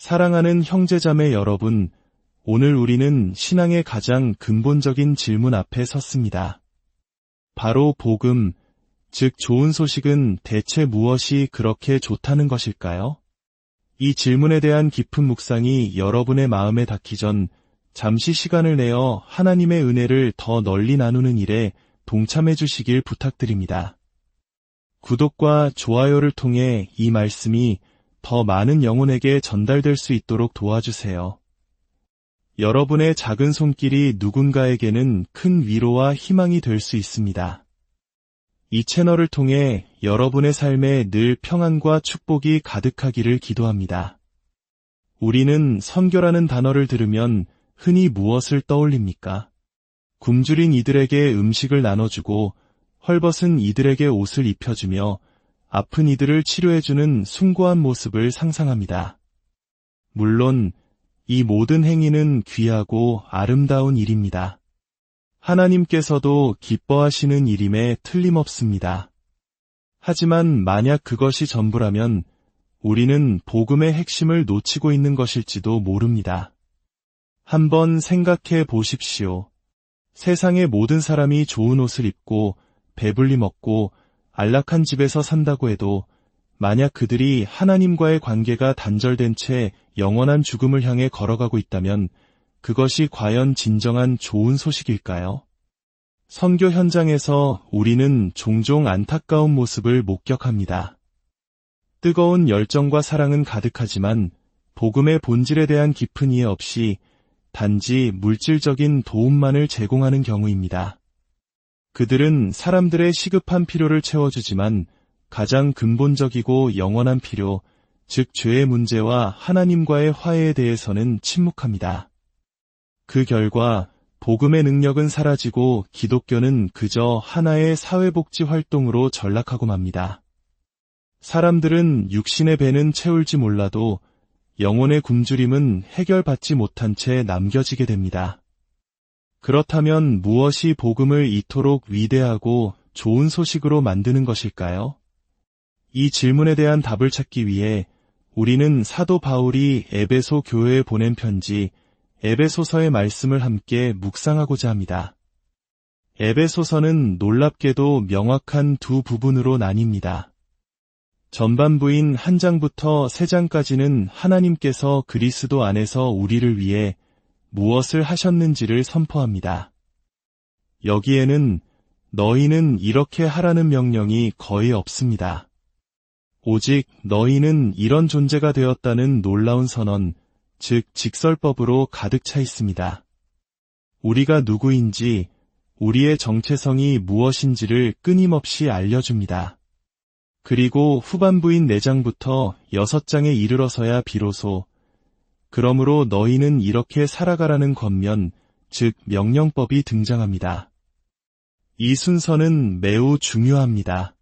사랑하는 형제자매 여러분, 오늘 우리는 신앙의 가장 근본적인 질문 앞에 섰습니다. 바로 복음, 즉 좋은 소식은 대체 무엇이 그렇게 좋다는 것일까요? 이 질문에 대한 깊은 묵상이 여러분의 마음에 닿기 전 잠시 시간을 내어 하나님의 은혜를 더 널리 나누는 일에 동참해 주시길 부탁드립니다. 구독과 좋아요를 통해 이 말씀이 더 많은 영혼에게 전달될 수 있도록 도와주세요. 여러분의 작은 손길이 누군가에게는 큰 위로와 희망이 될 수 있습니다. 이 채널을 통해 여러분의 삶에 늘 평안과 축복이 가득하기를 기도합니다. 우리는 선교라는 단어를 들으면 흔히 무엇을 떠올립니까? 굶주린 이들에게 음식을 나눠주고 헐벗은 이들에게 옷을 입혀주며 아픈 이들을 치료해주는 숭고한 모습을 상상합니다. 물론 이 모든 행위는 귀하고 아름다운 일입니다. 하나님께서도 기뻐하시는 일임에 틀림없습니다. 하지만 만약 그것이 전부라면 우리는 복음의 핵심을 놓치고 있는 것일지도 모릅니다. 한번 생각해 보십시오. 세상의 모든 사람이 좋은 옷을 입고 배불리 먹고 안락한 집에서 산다고 해도 만약 그들이 하나님과의 관계가 단절된 채 영원한 죽음을 향해 걸어가고 있다면 그것이 과연 진정한 좋은 소식일까요? 선교 현장에서 우리는 종종 안타까운 모습을 목격합니다. 뜨거운 열정과 사랑은 가득하지만 복음의 본질에 대한 깊은 이해 없이 단지 물질적인 도움만을 제공하는 경우입니다. 그들은 사람들의 시급한 필요를 채워주지만 가장 근본적이고 영원한 필요, 즉 죄의 문제와 하나님과의 화해에 대해서는 침묵합니다. 그 결과 복음의 능력은 사라지고 기독교는 그저 하나의 사회복지 활동으로 전락하고 맙니다. 사람들은 육신의 배는 채울지 몰라도 영혼의 굶주림은 해결받지 못한 채 남겨지게 됩니다. 그렇다면 무엇이 복음을 이토록 위대하고 좋은 소식으로 만드는 것일까요? 이 질문에 대한 답을 찾기 위해 우리는 사도 바울이 에베소 교회에 보낸 편지 에베소서의 말씀을 함께 묵상하고자 합니다. 에베소서는 놀랍게도 명확한 두 부분으로 나뉩니다. 전반부인 한 장부터 세 장까지는 하나님께서 그리스도 안에서 우리를 위해 무엇을 하셨는지를 선포합니다. 여기에는 너희는 이렇게 하라는 명령이 거의 없습니다. 오직 너희는 이런 존재가 되었다는 놀라운 선언, 즉 직설법으로 가득 차 있습니다. 우리가 누구인지, 우리의 정체성이 무엇인지를 끊임없이 알려줍니다. 그리고 후반부인 4장부터 6장에 이르러서야 비로소 그러므로 너희는 이렇게 살아가라는 겉면, 즉 명령법이 등장합니다. 이 순서는 매우 중요합니다.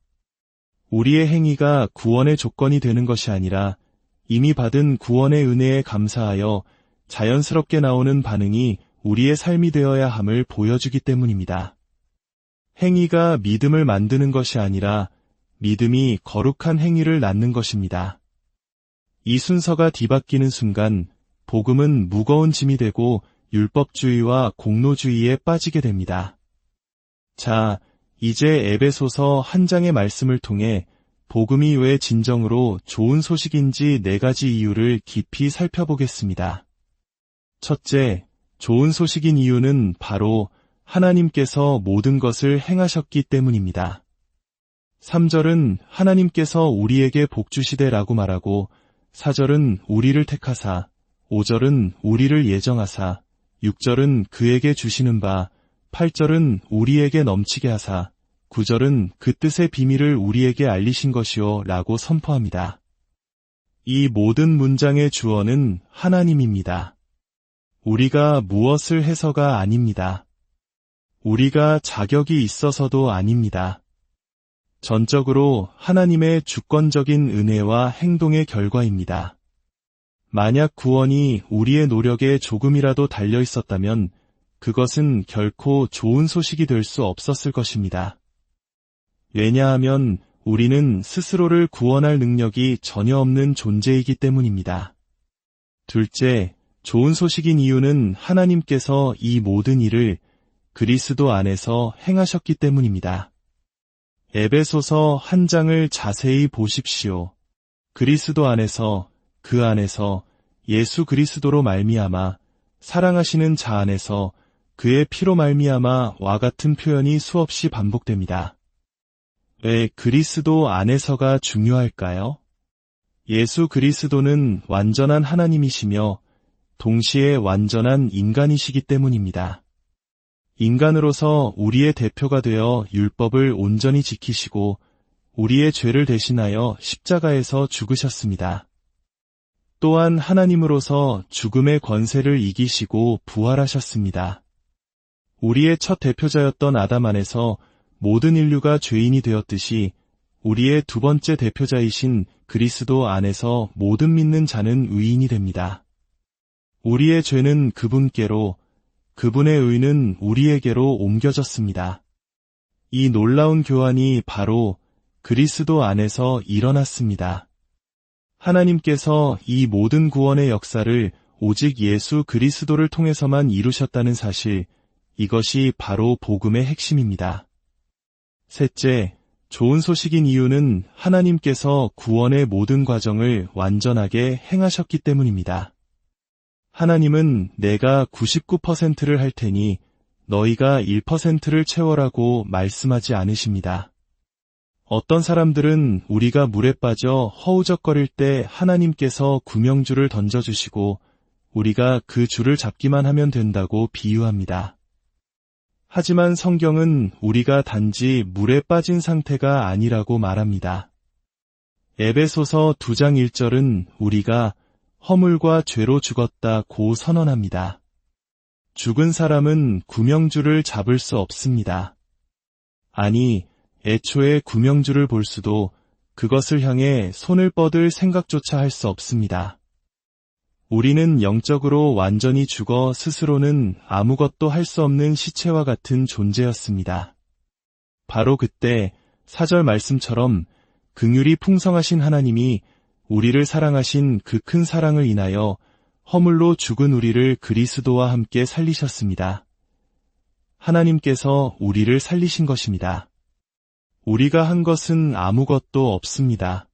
우리의 행위가 구원의 조건이 되는 것이 아니라 이미 받은 구원의 은혜에 감사하여 자연스럽게 나오는 반응이 우리의 삶이 되어야 함을 보여주기 때문입니다. 행위가 믿음을 만드는 것이 아니라 믿음이 거룩한 행위를 낳는 것입니다. 이 순서가 뒤바뀌는 순간 복음은 무거운 짐이 되고 율법주의와 공로주의에 빠지게 됩니다. 자, 이제 에베소서 한 장의 말씀을 통해 복음이 왜 진정으로 좋은 소식인지 네 가지 이유를 깊이 살펴보겠습니다. 첫째, 좋은 소식인 이유는 바로 하나님께서 모든 것을 행하셨기 때문입니다. 3절은 하나님께서 우리에게 복주시되라고 말하고 4절은 우리를 택하사 5절은 우리를 예정하사 6절은 그에게 주시는 바 8절은 우리에게 넘치게 하사 9절은 그 뜻의 비밀을 우리에게 알리신 것이요 라고 선포합니다. 이 모든 문장의 주어는 하나님입니다. 우리가 무엇을 해서가 아닙니다. 우리가 자격이 있어서도 아닙니다. 전적으로 하나님의 주권적인 은혜와 행동의 결과입니다. 만약 구원이 우리의 노력에 조금이라도 달려 있었다면 그것은 결코 좋은 소식이 될 수 없었을 것입니다. 왜냐하면 우리는 스스로를 구원할 능력이 전혀 없는 존재이기 때문입니다. 둘째, 좋은 소식인 이유는 하나님께서 이 모든 일을 그리스도 안에서 행하셨기 때문입니다. 에베소서 한 장을 자세히 보십시오. 그리스도 안에서 그 안에서 예수 그리스도로 말미암아 사랑하시는 자 안에서 그의 피로 말미암아 와 같은 표현이 수없이 반복됩니다. 왜 그리스도 안에서가 중요할까요? 예수 그리스도는 완전한 하나님이시며 동시에 완전한 인간이시기 때문입니다. 인간으로서 우리의 대표가 되어 율법을 온전히 지키시고 우리의 죄를 대신하여 십자가에서 죽으셨습니다. 또한 하나님으로서 죽음의 권세를 이기시고 부활하셨습니다. 우리의 첫 대표자였던 아담 안에서 모든 인류가 죄인이 되었듯이 우리의 두 번째 대표자이신 그리스도 안에서 모든 믿는 자는 의인이 됩니다. 우리의 죄는 그분께로, 그분의 의는 우리에게로 옮겨졌습니다. 이 놀라운 교환이 바로 그리스도 안에서 일어났습니다. 하나님께서 이 모든 구원의 역사를 오직 예수 그리스도를 통해서만 이루셨다는 사실, 이것이 바로 복음의 핵심입니다. 셋째, 좋은 소식인 이유는 하나님께서 구원의 모든 과정을 완전하게 행하셨기 때문입니다. 하나님은 내가 99%를 할 테니 너희가 1%를 채워라고 말씀하지 않으십니다. 어떤 사람들은 우리가 물에 빠져 허우적거릴 때 하나님께서 구명줄을 던져주시고 우리가 그 줄을 잡기만 하면 된다고 비유합니다. 하지만 성경은 우리가 단지 물에 빠진 상태가 아니라고 말합니다. 에베소서 2장 1절은 우리가 허물과 죄로 죽었다고 선언합니다. 죽은 사람은 구명줄을 잡을 수 없습니다. 아니, 애초에 구명줄을 볼 수도 그것을 향해 손을 뻗을 생각조차 할 수 없습니다. 우리는 영적으로 완전히 죽어 스스로는 아무것도 할 수 없는 시체와 같은 존재였습니다. 바로 그때 사절 말씀처럼 긍휼이 풍성하신 하나님이 우리를 사랑하신 그 큰 사랑을 인하여 허물로 죽은 우리를 그리스도와 함께 살리셨습니다. 하나님께서 우리를 살리신 것입니다. 우리가 한 것은 아무것도 없습니다.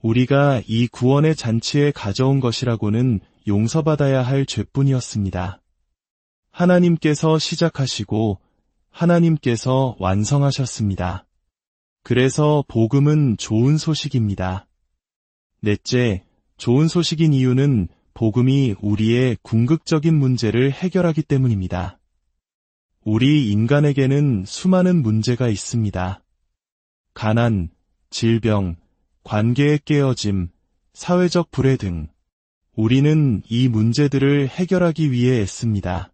우리가 이 구원의 잔치에 가져온 것이라고는 용서받아야 할 죄뿐이었습니다. 하나님께서 시작하시고 하나님께서 완성하셨습니다. 그래서 복음은 좋은 소식입니다. 넷째, 좋은 소식인 이유는 복음이 우리의 궁극적인 문제를 해결하기 때문입니다. 우리 인간에게는 수많은 문제가 있습니다. 가난, 질병, 관계의 깨어짐, 사회적 불해 등 우리는 이 문제들을 해결하기 위해 애씁니다.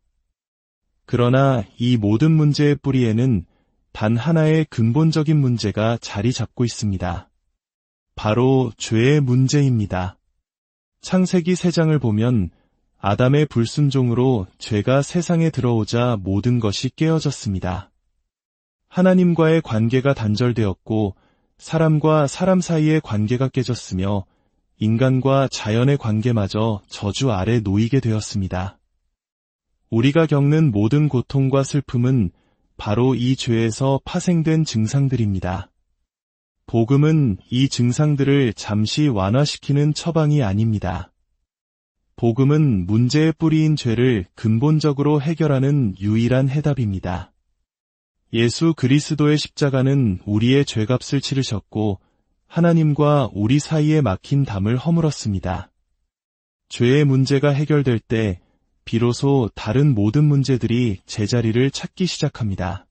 그러나 이 모든 문제의 뿌리에는 단 하나의 근본적인 문제가 자리 잡고 있습니다. 바로 죄의 문제입니다. 창세기 3장을 보면 아담의 불순종으로 죄가 세상에 들어오자 모든 것이 깨어졌습니다. 하나님과의 관계가 단절되었고 사람과 사람 사이의 관계가 깨졌으며 인간과 자연의 관계마저 저주 아래 놓이게 되었습니다. 우리가 겪는 모든 고통과 슬픔은 바로 이 죄에서 파생된 증상들입니다. 복음은 이 증상들을 잠시 완화시키는 처방이 아닙니다. 복음은 문제의 뿌리인 죄를 근본적으로 해결하는 유일한 해답입니다. 예수 그리스도의 십자가는 우리의 죄값을 치르셨고 하나님과 우리 사이에 막힌 담을 허물었습니다. 죄의 문제가 해결될 때 비로소 다른 모든 문제들이 제자리를 찾기 시작합니다.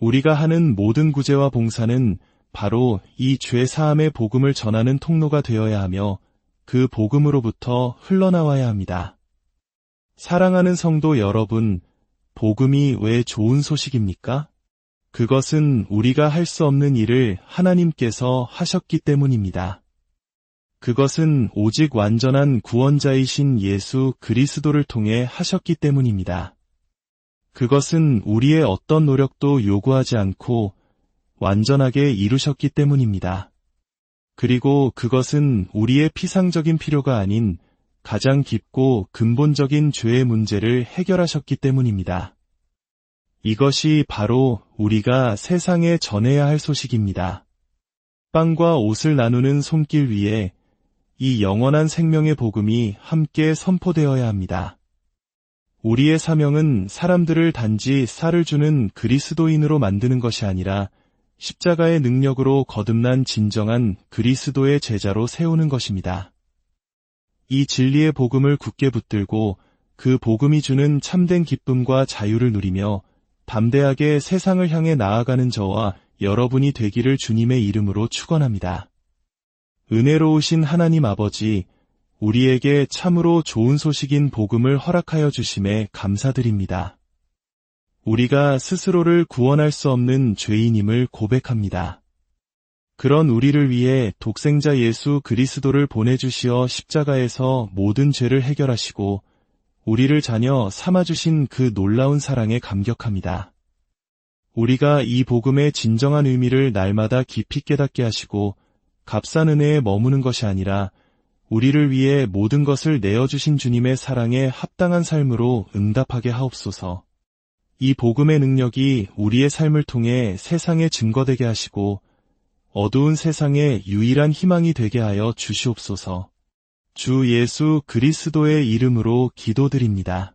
우리가 하는 모든 구제와 봉사는 바로 이 죄 사함의 복음을 전하는 통로가 되어야 하며 그 복음으로부터 흘러나와야 합니다. 사랑하는 성도 여러분, 복음이 왜 좋은 소식입니까? 그것은 우리가 할 수 없는 일을 하나님께서 하셨기 때문입니다. 그것은 오직 완전한 구원자이신 예수 그리스도를 통해 하셨기 때문입니다. 그것은 우리의 어떤 노력도 요구하지 않고 완전하게 이루셨기 때문입니다. 그리고 그것은 우리의 피상적인 필요가 아닌 가장 깊고 근본적인 죄의 문제를 해결하셨기 때문입니다. 이것이 바로 우리가 세상에 전해야 할 소식입니다. 빵과 옷을 나누는 손길 위에 이 영원한 생명의 복음이 함께 선포되어야 합니다. 우리의 사명은 사람들을 단지 쌀을 주는 그리스도인으로 만드는 것이 아니라 십자가의 능력으로 거듭난 진정한 그리스도의 제자로 세우는 것입니다. 이 진리의 복음을 굳게 붙들고 그 복음이 주는 참된 기쁨과 자유를 누리며 담대하게 세상을 향해 나아가는 저와 여러분이 되기를 주님의 이름으로 축원합니다. 은혜로우신 하나님 아버지, 우리에게 참으로 좋은 소식인 복음을 허락하여 주심에 감사드립니다. 우리가 스스로를 구원할 수 없는 죄인임을 고백합니다. 그런 우리를 위해 독생자 예수 그리스도를 보내주시어 십자가에서 모든 죄를 해결하시고 우리를 자녀 삼아주신 그 놀라운 사랑에 감격합니다. 우리가 이 복음의 진정한 의미를 날마다 깊이 깨닫게 하시고 값싼 은혜에 머무는 것이 아니라 우리를 위해 모든 것을 내어주신 주님의 사랑에 합당한 삶으로 응답하게 하옵소서. 이 복음의 능력이 우리의 삶을 통해 세상에 증거되게 하시고 어두운 세상에 유일한 희망이 되게 하여 주시옵소서. 주 예수 그리스도의 이름으로 기도드립니다.